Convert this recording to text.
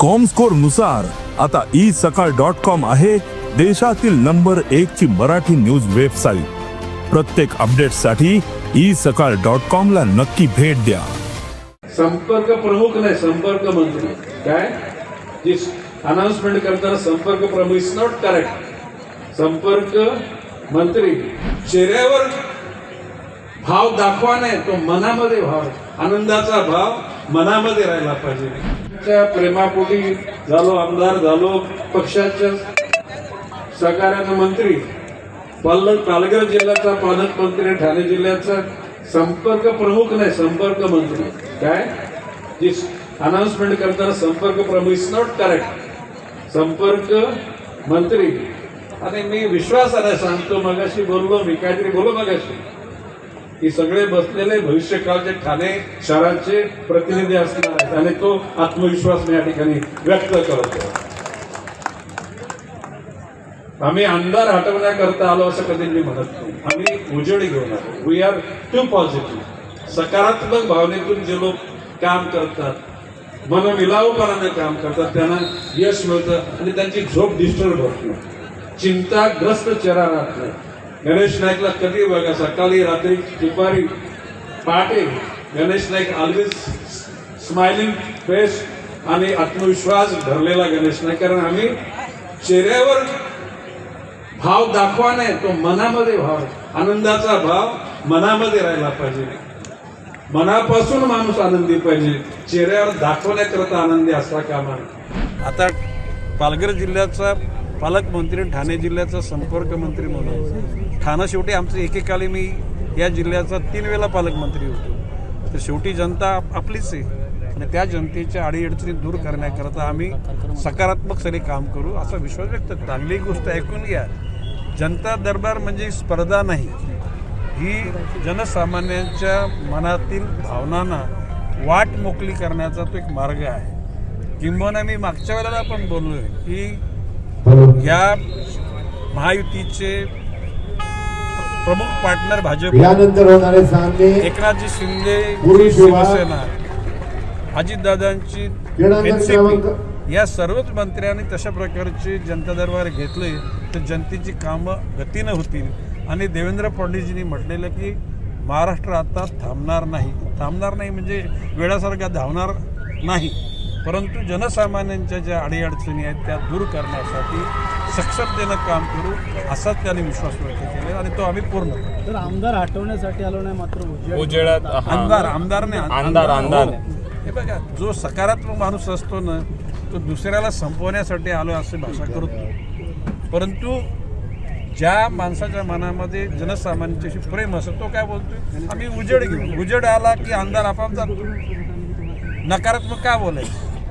कॉमस्कोरनुसार आता ई सकाळ dot com आहे देशातील नंबर एक ची मराठी न्यूज वेबसाईट प्रत्येक अपडेटसाठी ई सकाळ डॉट कॉम ला नक्की भेट द्या. संपर्क प्रमुख नाही संपर्क मंत्री. काय? अनाउन्समेंट करताना संपर्क प्रमुख इज नॉट करेक्ट संपर्क मंत्री चेहऱ्यावर भाव दाखवा नाही तो मनामध्ये भाव आनंदाचा भाव मनामध्ये राहिला पाहिजे. त्या प्रेमापोटी झालो आमदार झालो पक्षाच्या सहकार्यानं मंत्री पाल पालघर जिल्ह्याचा पालकमंत्री ठाणे जिल्ह्याचा संपर्क प्रमुख नाही संपर्क मंत्री. काय? जी अनाउन्समेंट करताना संपर्क प्रमुख इज नॉट करेक्ट संपर्क मंत्री. आणि मी विश्वासाने सांगतो मगाशी बोललो मी काहीतरी बोललो मगाशी. हे सगळे बसलेले भविष्यकाळचे ठाणे शहराचे प्रतिनिधी असणार आहेत आणि तो आत्मविश्वास मी या ठिकाणी व्यक्त करतो. आम्ही अंधार हटवण्याकरता आलो असं कधी मी म्हणत नाही. आम्ही उजेडी घेऊन आलो. वी आर टू पॉझिटिव्ह सकारात्मक भावनेतून जे लोक काम करतात मनमिलावपणाने काम करतात त्यांना यश मिळतं आणि त्यांची झोप डिस्टर्ब होत नाही. चिंताग्रस्त चेहरा राहत नाही. गणेश नाईकला कधी बघा सकाळी रात्री दुपारी पहाटे Ganesh Naik always smiling face आणि आत्मविश्वास धरलेला गणेश नाईक. कारण आम्ही चेहऱ्यावर भाव दाखवा नाही तो मनामध्ये भाव आनंदाचा भाव मनामध्ये राहिला पाहिजे. मनापासून माणूस आनंदी पाहिजे. चेहऱ्यावर दाखवण्याकरता आनंदी असला कामा आता पालघर जिल्ह्याचा पालकमंत्री ठाणे जिल्ह्याचा संपर्क मंत्री म्हणून. ठाणं शेवटी आमचं एकेकाली मी या जिल्ह्याचा तीन वेळा पालकमंत्री होतो. तर शेवटी जनता आपलीच आहे. आणि त्या जनतेच्या अडीअडचणी दूर करण्याकरता आम्ही सकारात्मक सरी काम करू असा विश्वास व्यक्त करतो. चांगली गोष्ट ऐकून घ्या. जनता दरबार म्हणजे स्पर्धा नाही. ही जनसामान्यांच्या मनातील भावनांना वाट मोकळी करण्याचा तो एक मार्ग आहे. किंबहुना मी मागच्या वेळेला पण आहे की या महायुतीचे प्रमुख पार्टनर भाजप. यानंतर होणारे सामने एकनाथजी शिंदे शिवसेना अजितदादांची या सर्वच मंत्र्यांनी तशा प्रकारचे जनता दरबार घेतले तर जनतेची कामं गतीनं होतील. आणि देवेंद्र फडणवीसजींनी म्हटलेलं की महाराष्ट्र आता थांबणार नाही. थांबणार नाही म्हणजे वेळासारखा धावणार नाही. परंतु जनसामान्यांच्या ज्या अडीअडचणी आहेत त्या दूर करण्यासाठी सक्षमतेनं काम करू असाच त्यांनी विश्वास व्यक्त केला आणि तो आम्ही पूर्ण करू. तर आमदार हटवण्यासाठी आलो नाही मात्र उजेड उजेडात. आमदार आमदारने आमदार, आमदार. हे बघा जो सकारात्मक माणूस असतो ना तो दुसऱ्याला संपवण्यासाठी आलो असे भाषा करतो परंतु ज्या माणसाच्या मनामध्ये जनसामान्यांच्याशी प्रेम असतं तो काय बोलतोय? आम्ही उजेड घेऊ. उजेड आला की अंधार आपाप जातो. नकारात्मक का बोलायचं?